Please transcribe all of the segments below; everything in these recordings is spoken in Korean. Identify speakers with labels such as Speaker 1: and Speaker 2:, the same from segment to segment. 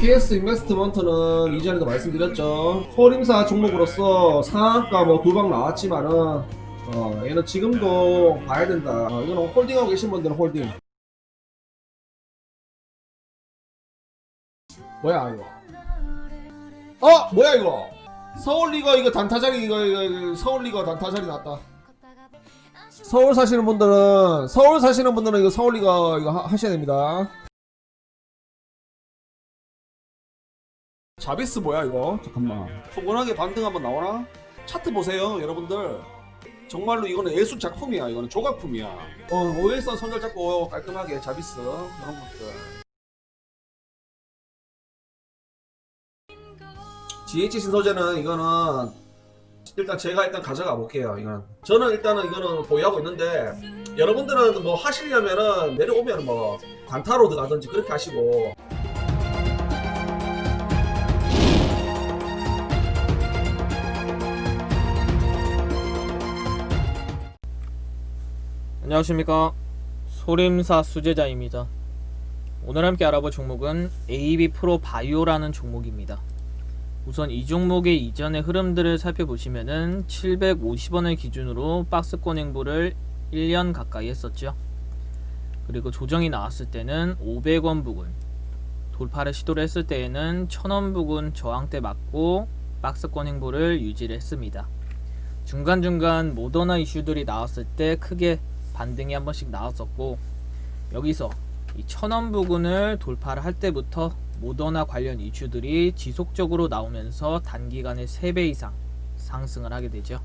Speaker 1: PS 인베스트먼트는 이전에도 말씀드렸죠. 소림사 종목으로서 상한가 뭐두방 나왔지만은 어, 얘는 지금도 봐야 된다. 어, 이거는 홀딩하고 계신 분들은 홀딩. 뭐야 이거? 어 뭐야 이거? 서울리거 이거 단타자리 이거, 이거, 이거 서울리거 단타자리 났다. 서울 사시는 분들은 서울 사시는 분들은 이거 서울리거 이거 하, 하셔야 됩니다. 자비스 뭐야 이거? 잠깐만. 포근하게 반등 한번 나오나? 차트 보세요, 여러분들. 정말로 이거는 예술 작품이야. 이거는 조각품이야. 어, 오일선 손절 잡고 깔끔하게 자비스 이런 것들. GH 신소재는 이거는 일단 제가 일단 가져가 볼게요. 이건 저는 일단은 이거는 보유하고 있는데 여러분들은 뭐 하시려면은 내려오면 뭐 관타로드 가든지 그렇게 하시고
Speaker 2: 안녕하십니까. 소림사 수제자입니다. 오늘 함께 알아볼 종목은 AB 프로 바이오라는 종목입니다. 우선 이 종목의 이전의 흐름들을 살펴보시면은 750원을 기준으로 박스권 행보를 1년 가까이 했었죠. 그리고 조정이 나왔을 때는 500원 부근 돌파를 시도를 했을 때에는 1000원 부근 저항대 맞고 박스권 행보를 유지를 했습니다. 중간중간 모더나 이슈들이 나왔을 때 크게 반등이 한 번씩 나왔었고 여기서 이 천원 부근을 돌파를 할 때부터 모더나 관련 이슈들이 지속적으로 나오면서 단기간에 3배 이상 상승을 하게 되죠.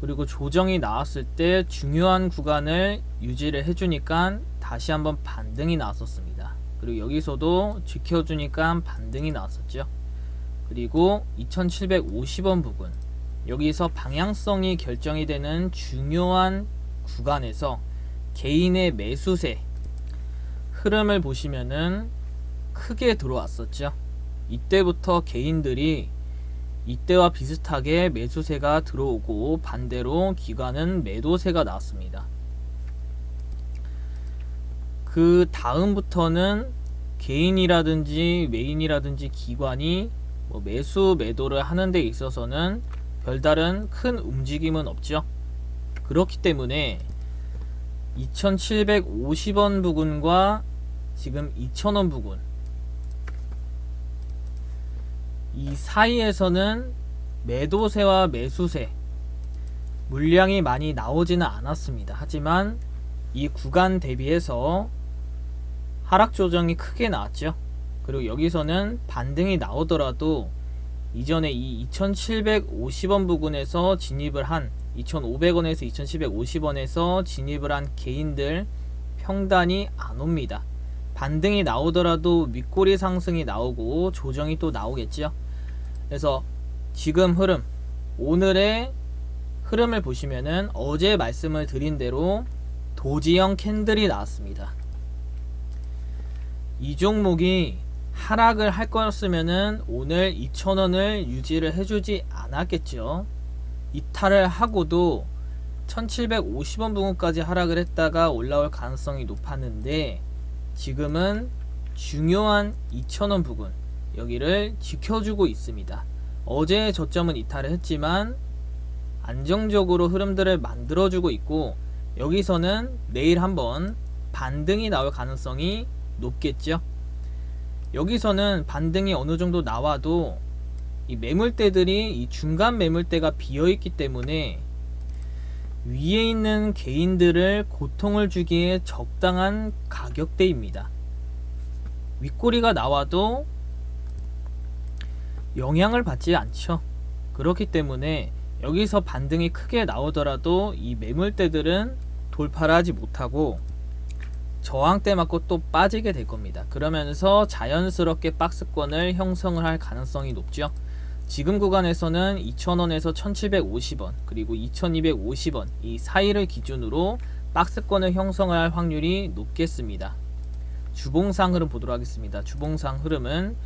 Speaker 2: 그리고 조정이 나왔을 때 중요한 구간을 유지를 해주니까 다시 한번 반등이 나왔었습니다. 그리고 여기서도 지켜주니까 반등이 나왔었죠. 그리고 2750원 부근 여기서 방향성이 결정이 되는 중요한 구간에서 개인의 매수세 흐름을 보시면은 크게 들어왔었죠. 이때부터 개인들이 이때와 비슷하게 매수세가 들어오고 반대로 기관은 매도세가 나왔습니다. 그 다음부터는 개인이라든지 메인이라든지 기관이 뭐 매수 매도를 하는 데 있어서는 별다른 큰 움직임은 없죠. 그렇기 때문에 2750원 부근과 지금 2000원 부근 이 사이에서는 매도세와 매수세 물량이 많이 나오지는 않았습니다. 하지만 이 구간 대비해서 하락 조정이 크게 나왔죠. 그리고 여기서는 반등이 나오더라도 이전에 이 2750원 부근에서 진입을 한 2,500원에서 2,750원에서 진입을 한 개인들 평단이 안 옵니다. 반등이 나오더라도 윗꼬리 상승이 나오고 조정이 또 나오겠죠. 그래서 지금 흐름, 오늘의 흐름을 보시면은 어제 말씀을 드린 대로 도지형 캔들이 나왔습니다. 이 종목이 하락을 할 거였으면은 오늘 2,000원을 유지를 해주지 않았겠죠. 이탈을 하고도 1750원 부근까지 하락을 했다가 올라올 가능성이 높았는데 지금은 중요한 2000원 부근 여기를 지켜주고 있습니다. 어제 저점은 이탈을 했지만 안정적으로 흐름들을 만들어주고 있고 여기서는 내일 한번 반등이 나올 가능성이 높겠죠. 여기서는 반등이 어느 정도 나와도 이 매물대들이 이 중간 매물대가 비어 있기 때문에 위에 있는 개인들을 고통을 주기에 적당한 가격대입니다. 윗꼬리가 나와도 영향을 받지 않죠. 그렇기 때문에 여기서 반등이 크게 나오더라도 이 매물대들은 돌파를 하지 못하고 저항대 맞고 또 빠지게 될 겁니다. 그러면서 자연스럽게 박스권을 형성을 할 가능성이 높죠. 지금 구간에서는 2,000원에서 1,750원 그리고 2,250원 이 사이를 기준으로 박스권을 형성을 할 확률이 높겠습니다. 주봉상 흐름 보도록 하겠습니다. 주봉상 흐름은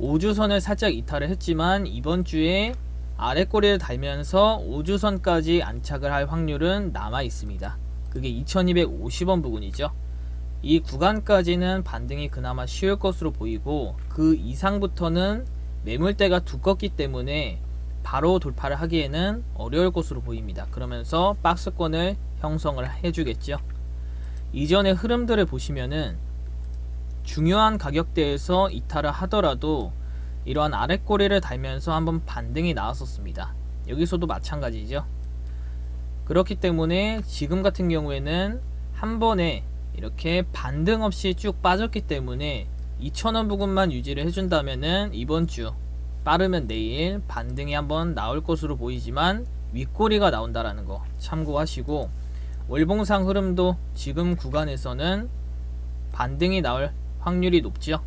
Speaker 2: 5주선을 살짝 이탈을 했지만 이번 주에 아래 꼬리를 달면서 5주선까지 안착을 할 확률은 남아 있습니다. 그게 2250원 부근이죠. 이 구간까지는 반등이 그나마 쉬울 것으로 보이고 그 이상부터는 매물대가 두껍기 때문에 바로 돌파를 하기에는 어려울 것으로 보입니다. 그러면서 박스권을 형성을 해주겠죠. 이전의 흐름들을 보시면은 중요한 가격대에서 이탈을 하더라도 이러한 아랫꼬리를 달면서 한번 반등이 나왔었습니다. 여기서도 마찬가지죠. 그렇기 때문에 지금 같은 경우에는 한 번에 이렇게 반등 없이 쭉 빠졌기 때문에 2,000원 부근만 유지를 해준다면은 이번 주 빠르면 내일 반등이 한번 나올 것으로 보이지만 윗꼬리가 나온다라는 거 참고하시고 월봉상 흐름도 지금 구간에서는 반등이 나올 확률이 높죠.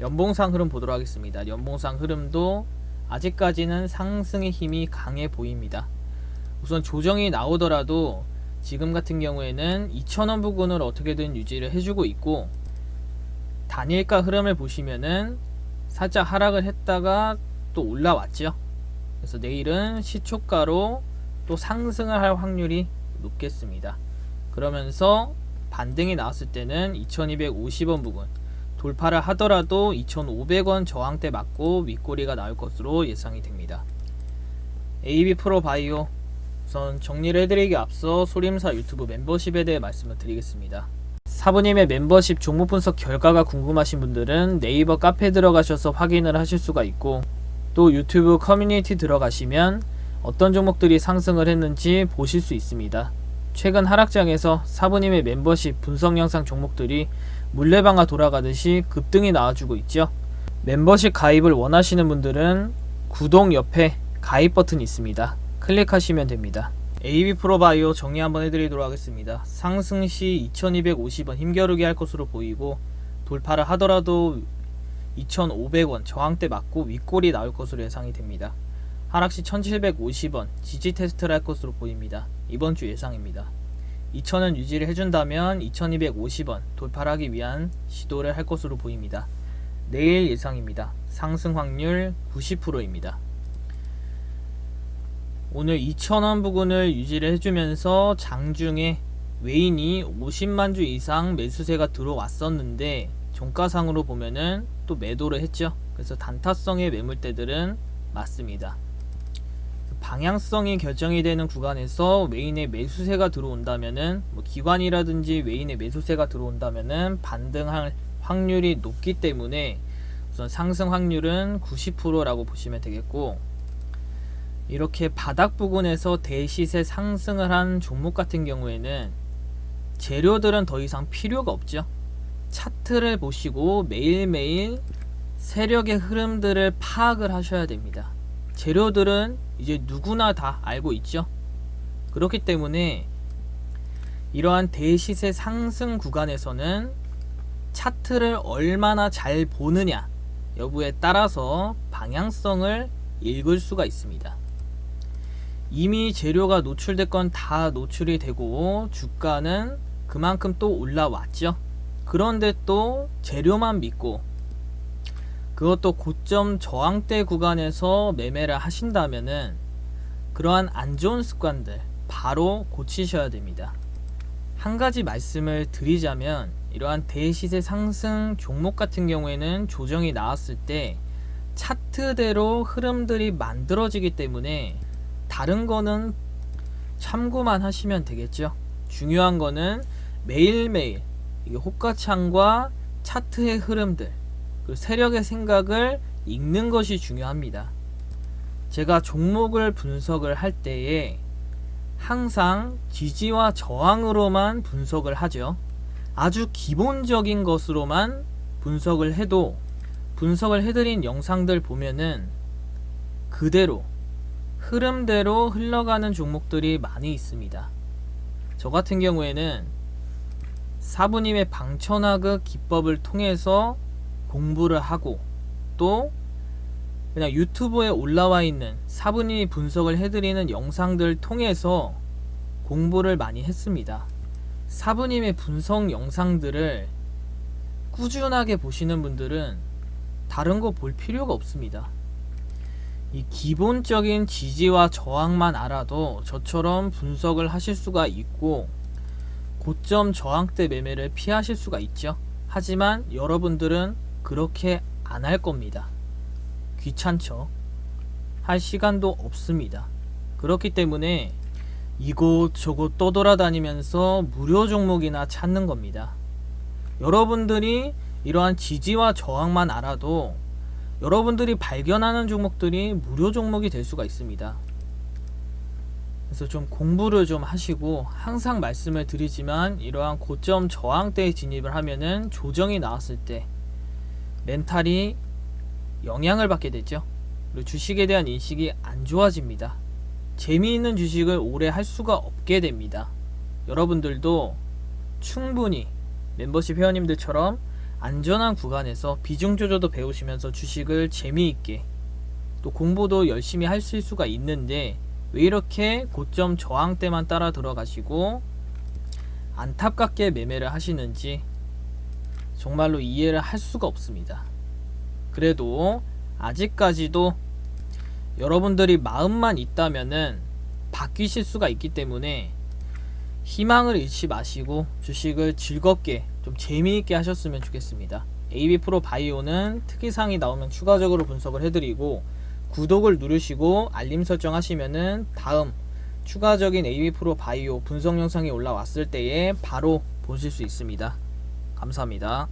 Speaker 2: 연봉상 흐름 보도록 하겠습니다. 연봉상 흐름도 아직까지는 상승의 힘이 강해 보입니다. 우선 조정이 나오더라도 지금 같은 경우에는 2,000원 부근을 어떻게든 유지를 해주고 있고 단일가 흐름을 보시면은 살짝 하락을 했다가 또 올라왔죠. 그래서 내일은 시초가로 또 상승을 할 확률이 높겠습니다. 그러면서 반등이 나왔을 때는 2250원 부근 돌파를 하더라도 2500원 저항대 맞고 윗꼬리가 나올 것으로 예상이 됩니다. AB 프로 바이오 우선 정리를 해드리기 앞서 소림사 유튜브 멤버십에 대해 말씀을 드리겠습니다. 사부님의 멤버십 종목 분석 결과가 궁금하신 분들은 네이버 카페 들어가셔서 확인을 하실 수가 있고 또 유튜브 커뮤니티 들어가시면 어떤 종목들이 상승을 했는지 보실 수 있습니다. 최근 하락장에서 사부님의 멤버십 분석 영상 종목들이 물레방아 돌아가듯이 급등이 나와주고 있죠. 멤버십 가입을 원하시는 분들은 구독 옆에 가입 버튼이 있습니다. 클릭하시면 됩니다. AB 프로바이오 정리 한번 해드리도록 하겠습니다. 상승 시 2250원 힘겨루기 할 것으로 보이고 돌파를 하더라도 2500원 저항대 맞고 윗골이 나올 것으로 예상이 됩니다. 하락 시 1750원 지지 테스트를 할 것으로 보입니다. 이번 주 예상입니다. 2000원 유지를 해준다면 2250원 돌파를 하기 위한 시도를 할 것으로 보입니다. 내일 예상입니다. 상승 확률 90%입니다. 오늘 2,000원 부근을 유지를 해주면서 장중에 외인이 50만 주 이상 매수세가 들어왔었는데 종가상으로 보면은 또 매도를 했죠. 그래서 단타성의 매물대들은 맞습니다. 방향성이 결정이 되는 구간에서 외인의 매수세가 들어온다면은 뭐 기관이라든지 외인의 매수세가 들어온다면은 반등할 확률이 높기 때문에 우선 상승 확률은 90%라고 보시면 되겠고 이렇게 바닥 부근에서 대시세 상승을 한 종목 같은 경우에는 재료들은 더 이상 필요가 없죠. 차트를 보시고 매일매일 세력의 흐름들을 파악을 하셔야 됩니다. 재료들은 이제 누구나 다 알고 있죠. 그렇기 때문에 이러한 대시세 상승 구간에서는 차트를 얼마나 잘 보느냐 여부에 따라서 방향성을 읽을 수가 있습니다. 이미 재료가 노출됐건 다 노출이 되고 주가는 그만큼 또 올라왔죠. 그런데 또 재료만 믿고 그것도 고점 저항대 구간에서 매매를 하신다면은 그러한 안 좋은 습관들 바로 고치셔야 됩니다. 한 가지 말씀을 드리자면 이러한 대시세 상승 종목 같은 경우에는 조정이 나왔을 때 차트대로 흐름들이 만들어지기 때문에 다른 거는 참고만 하시면 되겠죠. 중요한 거는 매일매일 이게 호가창과 차트의 흐름들 그리고 세력의 생각을 읽는 것이 중요합니다. 제가 종목을 분석을 할 때에 항상 지지와 저항으로만 분석을 하죠. 아주 기본적인 것으로만 분석을 해도 분석을 해드린 영상들 보면은 그대로 흐름대로 흘러가는 종목들이 많이 있습니다. 저 같은 경우에는 사부님의 방천하극 기법을 통해서 공부를 하고 또 그냥 유튜브에 올라와 있는 사부님이 분석을 해드리는 영상들 통해서 공부를 많이 했습니다. 사부님의 분석 영상들을 꾸준하게 보시는 분들은 다른 거 볼 필요가 없습니다. 이 기본적인 지지와 저항만 알아도 저처럼 분석을 하실 수가 있고 고점 저항대 매매를 피하실 수가 있죠. 하지만 여러분들은 그렇게 안 할 겁니다. 귀찮죠. 할 시간도 없습니다. 그렇기 때문에 이곳저곳 떠돌아다니면서 무료 종목이나 찾는 겁니다. 여러분들이 이러한 지지와 저항만 알아도 여러분들이 발견하는 종목들이 무료 종목이 될 수가 있습니다. 그래서 좀 공부를 좀 하시고 항상 말씀을 드리지만 이러한 고점 저항대에 진입을 하면은 조정이 나왔을 때 멘탈이 영향을 받게 되죠. 그리고 주식에 대한 인식이 안 좋아집니다. 재미있는 주식을 오래 할 수가 없게 됩니다. 여러분들도 충분히 멤버십 회원님들처럼 안전한 구간에서 비중 조절도 배우시면서 주식을 재미있게 또 공부도 열심히 하실 수가 있는데 왜 이렇게 고점 저항대만 따라 들어가시고 안타깝게 매매를 하시는지 정말로 이해를 할 수가 없습니다. 그래도 아직까지도 여러분들이 마음만 있다면은 바뀌실 수가 있기 때문에 희망을 잃지 마시고 주식을 즐겁게 좀 재미있게 하셨으면 좋겠습니다. AB 프로 바이오는 특이사항이 나오면 추가적으로 분석을 해드리고 구독을 누르시고 알림 설정하시면은 다음 추가적인 AB 프로 바이오 분석 영상이 올라왔을 때에 바로 보실 수 있습니다. 감사합니다.